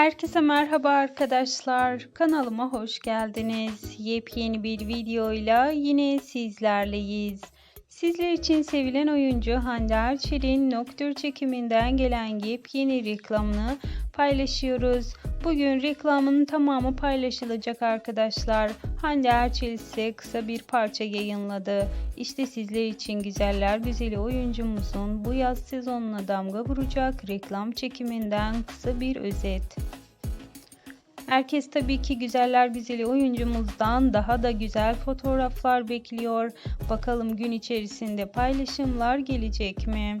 Herkese merhaba arkadaşlar. Kanalıma hoş geldiniz. Yepyeni bir videoyla yine sizlerleyiz. Sizler için sevilen oyuncu Hande Erçel'in Nocturne çekiminden gelen yepyeni reklamını paylaşıyoruz. Bugün reklamın tamamı paylaşılacak arkadaşlar. Hande Erçel ise kısa bir parça yayınladı. İşte sizler için güzeller güzeli oyuncumuzun bu yaz sezonuna damga vuracak reklam çekiminden kısa bir özet. Herkes tabii ki güzeller güzeli oyuncumuzdan daha da güzel fotoğraflar bekliyor. Bakalım gün içerisinde paylaşımlar gelecek mi?